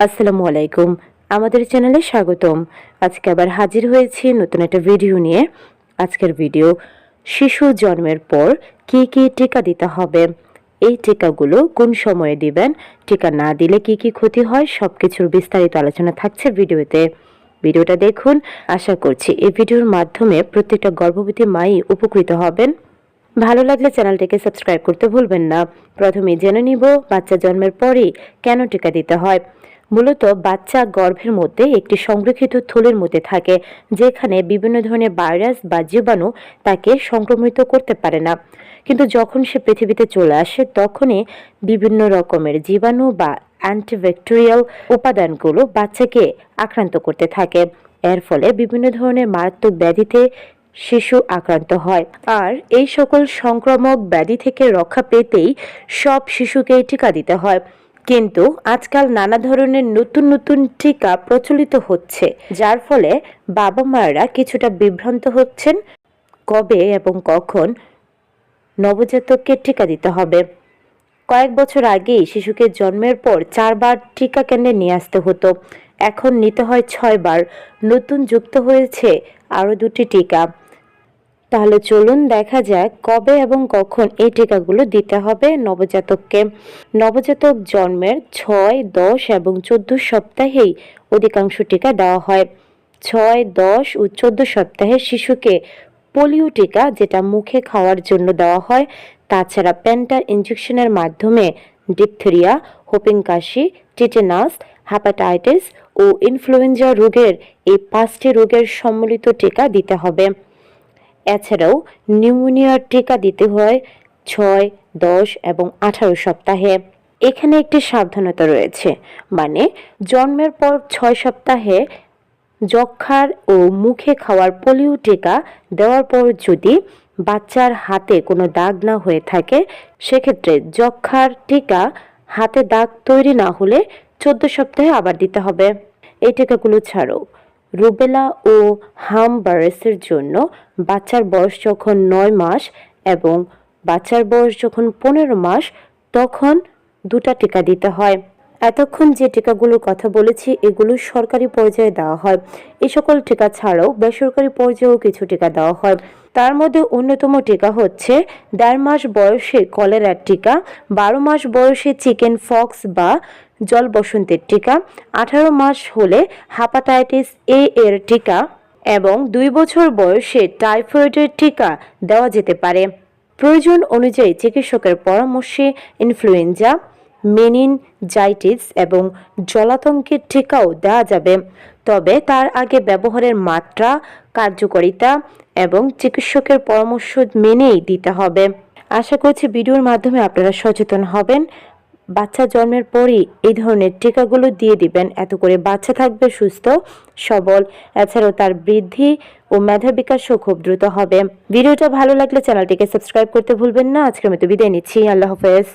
আসসালামু আলাইকুম। আমাদের চ্যানেলে স্বাগতম। আজকে আবার হাজির হয়েছি নতুন একটা ভিডিও নিয়ে। আজকের ভিডিও, শিশু জন্মের পর কি কি টিকা দিতে হবে? এই টিকাগুলো কোন সময়ে দিবেন? টিকা না দিলে কি কি ক্ষতি হয়? সব কিছুর বিস্তারিত আলোচনা থাকছে ভিডিওতে। ভিডিওটা দেখুন। আশা করছি এই ভিডিওর মাধ্যমে প্রত্যেকটা গর্ভবতী মাই উপকৃত হবেন। ভালো লাগলে চ্যানেলটিকে সাবস্ক্রাইব করতে ভুলবেন না। প্রথমে জেনে নিব, বাচ্চা জন্মের পরেই কেন টিকা দিতে হয়? মূলত বাচ্চা গর্ভের মধ্যে একটি সংরক্ষিত থলের মধ্যে থাকে, যেখানে বিভিন্ন ধরনের ভাইরাস বা জীবাণু তাকে সংক্রমিত করতে পারে না। কিন্তু যখন সে পৃথিবীতে চলে আসে, তখনই বিভিন্ন রকমের জীবাণু বা অ্যান্টিব্যাকটেরিয়াল উপাদানগুলো বাচ্চাকে আক্রান্ত করতে থাকে। এর ফলে বিভিন্ন ধরনের মারাত্মক ব্যাধিতে শিশু আক্রান্ত হয়। আর এই সকল সংক্রামক ব্যাধি থেকে রক্ষা পেতেই সব শিশুকে টিকা দিতে হয়। কিন্তু আজকাল নানা ধরনের নতুন নতুন টিকা প্রচলিত হচ্ছে, যার ফলে বাবা মায়েরা কিছুটা বিভ্রান্ত হচ্ছেন কবে এবং কখন নবজাতককে টিকা দিতে হবে। কয়েক বছর আগেই শিশুকে জন্মের পর চারবার টিকা কেন্দ্রে নিয়ে আসতে হতো। এখন নিতে হয় ছয়বার। নতুন যুক্ত হয়েছে আরও দুটি টিকা। তাহলে চলুন দেখা যাক কবে এবং কখন এই টিকাগুলো দিতে হবে নবজাতককে। নবজাতক জন্মের ছয়, দশ এবং চোদ্দ সপ্তাহেই অধিকাংশ টিকা দেওয়া হয়। ছয়, দশ ও চোদ্দ সপ্তাহে শিশুকে পোলিও টিকা যেটা মুখে খাওয়ার জন্য দেওয়া হয়, তাছাড়া প্যান্টা ইঞ্জেকশনের মাধ্যমে ডিপথেরিয়া হোপিং কাশি টিটেনাস হ্যাপাটাইটিস ও ইনফ্লুয়েঞ্জা রোগের এই পাঁচটি রোগের সম্মিলিত টিকা দিতে হবে। এছাড়াও নিউমোনিয়ার টিকা দিতে হয় ছয়, দশ এবং আঠারো সপ্তাহে। এখানে একটি সাবধানতা রয়েছে মানে জন্মের পর ছয় সপ্তাহে যক্ষার ও মুখে খাওয়ার পোলিও টিকা দেওয়ার পর যদি বাচ্চার হাতে কোনো দাগ না হয়ে থাকে, সেক্ষেত্রে যক্ষার টিকা হাতে দাগ তৈরি না হলে চোদ্দ সপ্তাহে আবার দিতে হবে। এই টিকাগুলো ছাড়াও রুবেলা ও হাম হামবারেসের জন্য বাচ্চার বয়স যখন নয় মাস এবং বাচ্চার বয়স যখন পনেরো মাস, তখন দুটা টিকা দিতে হয়। এতক্ষণ যে টিকাগুলোর কথা বলেছি, এগুলো সরকারি পর্যায়ে দেওয়া হয়। এ সকল টিকা ছাড়াও বেসরকারি পর্যায়েও কিছু টিকা দেওয়া হয়। তার মধ্যে অন্যতম টিকা হচ্ছে দেড় মাস বয়সে কলেরার টিকা, বারো মাস বয়সে চিকেন ফক্স বা জল বসন্তের টিকা, আঠারো মাস হলে হাপাটাইটিস এ এর টিকা এবং দুই বছর বয়সে টাইফয়েডের টিকা দেওয়া যেতে পারে। প্রয়োজন অনুযায়ী চিকিৎসকের পরামর্শে ইনফ্লুয়েঞ্জা মেনিনজাইটিস এবং জলাতঙ্কের টিকাও দেওয়া যাবে। তবে তার আগে ব্যবহারের মাত্রা, কার্যকারিতা এবং চিকিৎসকের পরামর্শ মেনেই দিতে হবে। আশা করছি ভিডিওর মাধ্যমে আপনারা সচেতন হবেন। বাচ্চা জন্মের পরই এই ধরনের টিকাগুলো দিয়ে দিবেন। এত করে বাচ্চা থাকবে সুস্থ, সবল, এছাড়াও তার বৃদ্ধি ও মেধা বিকাশও খুব দ্রুত হবে। ভিডিওটা ভালো লাগলে চ্যানেলটিকে সাবস্ক্রাইব করতে ভুলবেন না। আজকের মতো বিদায় নিচ্ছি। আল্লাহ হাফেজ।